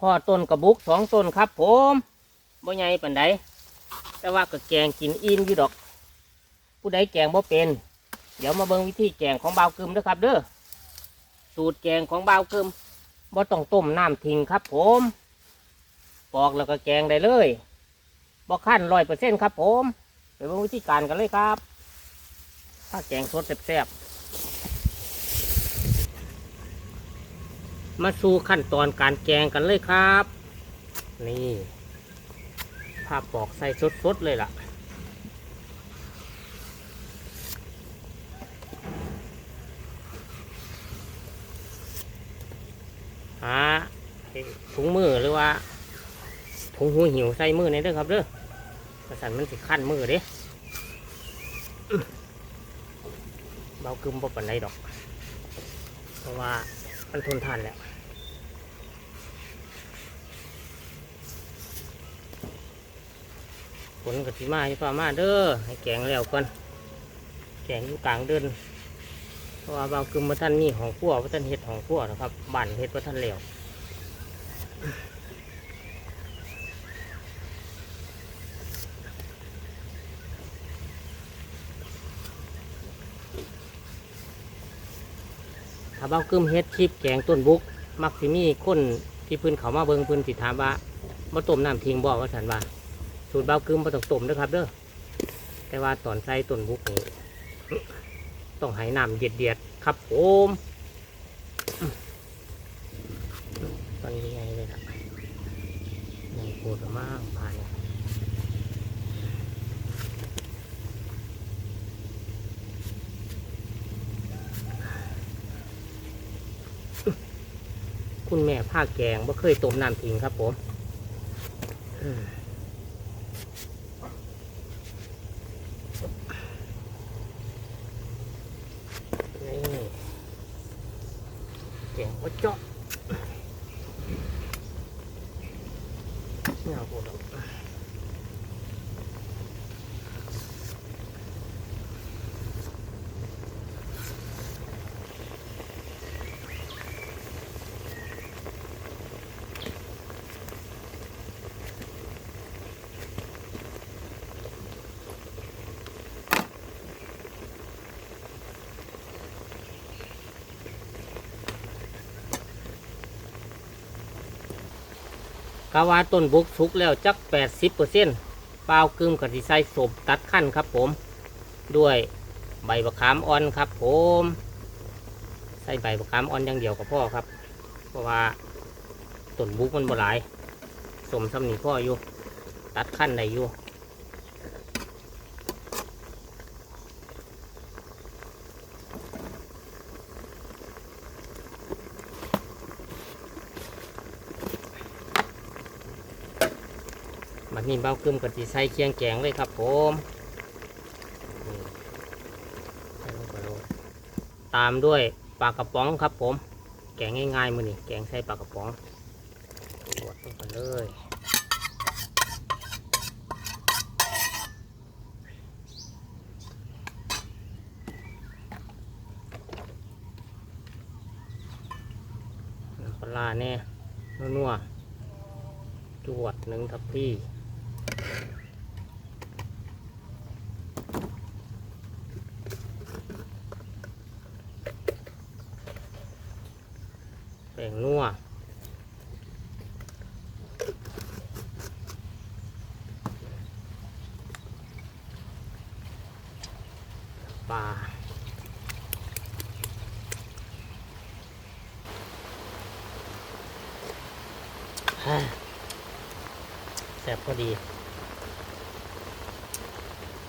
พ่อต้นกระบุกสองต้นครับ ผมบ่ใหญ่ปานใดแต่ว่าก็แกงกินอินอยู่ดอก ผู้ใดแกงบ่เป็น เดี๋ยวมาเบิ่งวิธีแกงของบ่าวกึมเด้อครับ เด้อสูตรแกงของบ่าวกึมบ่ต้องต้มน้ำทิ้งครับ ผมปอกแล้วก็แกงได้เลยบ่ขั้นร้อยเปอร์เซ็นต์ครับ ผมไปเบิ่งวิธีการกันเลยครับถ้าแกงสดแซ่บๆ มาสู่ขั้นตอนการแกงกันเลยครับ นี่ภาพปอกใส่สดๆเลยล่ะ หาถุงมือหรือว่าถุงหูหิวใส่มือนี่เด้อครับเด้อกระสันมันสิขั้นมือเด้อเบากึมบ่ปันไดดอก เพราะว่ามันทนทานแหละ ฝนกับสีมาที่ฟ้ามาเด้อให้แกงแล้วก่อนแกงอยู่กลางเดินเพราะว่าบางกึมมาท่านนี่ของขั้วว่าท่านเห็ดของขั้วนะครับบ้านเห็ดว่าท่านเหลวถ้าบางกึมเฮ็ดคลิปแกงต้นบุก มักสิมีคนที่พื้นเขามาเบิงพื้นสิถามว่ามาต้มน้ำทิ้งบ่ว่าฉันว่า สูตรเบากึมมาต้องต้มเด้อครับเด้อแต่ว่าตอนใส่ต้นบุกต้องให้น้ำเดือดๆครับผมตอนนี้ไงเลยครับยังปวดมากผ่านคุณแม่ผ้าแกงว่าเคยต้มน้ำทิ้งครับผมอืมนี่ แกงว่าเจาะ กะว่าต้นบุกสุกแล้วจักแปดสิบเปอร์เซ็นต์เปล่ากึมกับที่ใส่สมตัดขั้นครับผม ด้วยใบมะขามอ่อนครับผม ใส่ใบมะขามอ่อนอย่างเดียวกับพ่อครับ เพราะว่าต้นบุกมันบ่หลายสมสำนีพ่ออยู่ ตัดขั้นได้อยู่ บัดนี้เบ้ากึมกับที่ใส่เคียงแกงเลยครับผมตามด้วยปลากระป๋องครับผม แกงง่ายๆมือนี่แกงใส่ปลากระป๋องบดลงไปเลยปลาแน่นัวๆจวดหนึ่งทับพี่ แป้งนัวปลาฮ่าแซ่บพอดี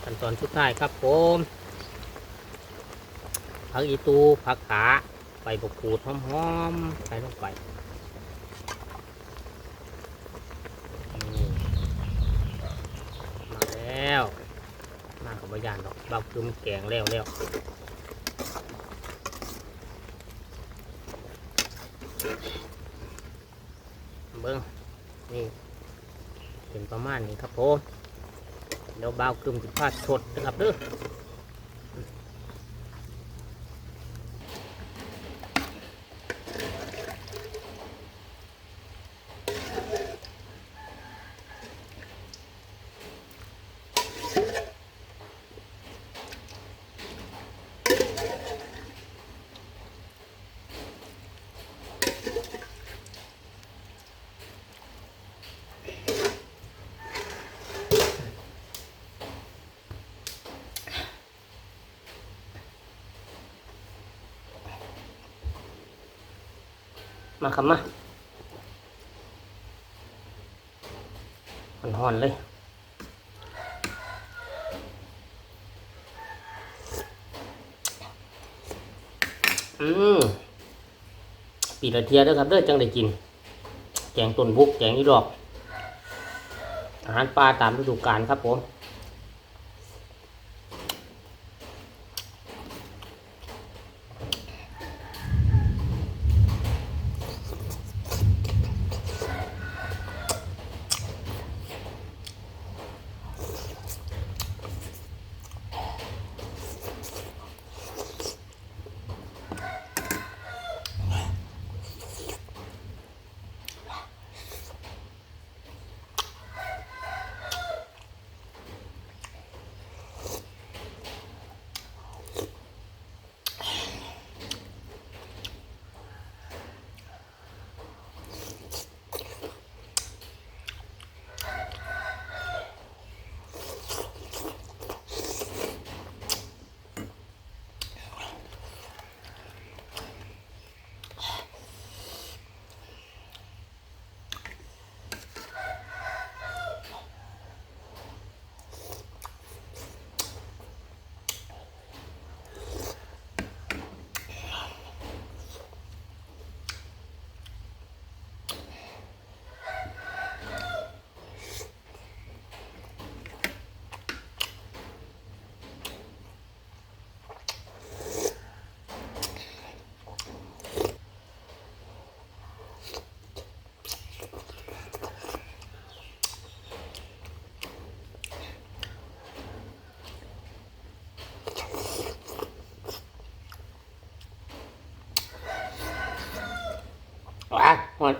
ขั้นตอนสุดท้ายครับผมผักอีตูผักขา ใบบกขูดหอมๆใส่ลงไปมาแล้วมากับบยานดอกเบาคืมแกงแล้วแล้วเบิ้งนี่เป็นประมาณนี้ครับผมเดี๋ยวบ่าวกึมสิพาสดนะครับเด้อ มาครับมาห่อนๆเลยอืมปีละเทียด้อครับเด้อจังได้กิน แกงต้นบุกแกงอีดอก อาหารปลาตามฤดูกาลครับผม my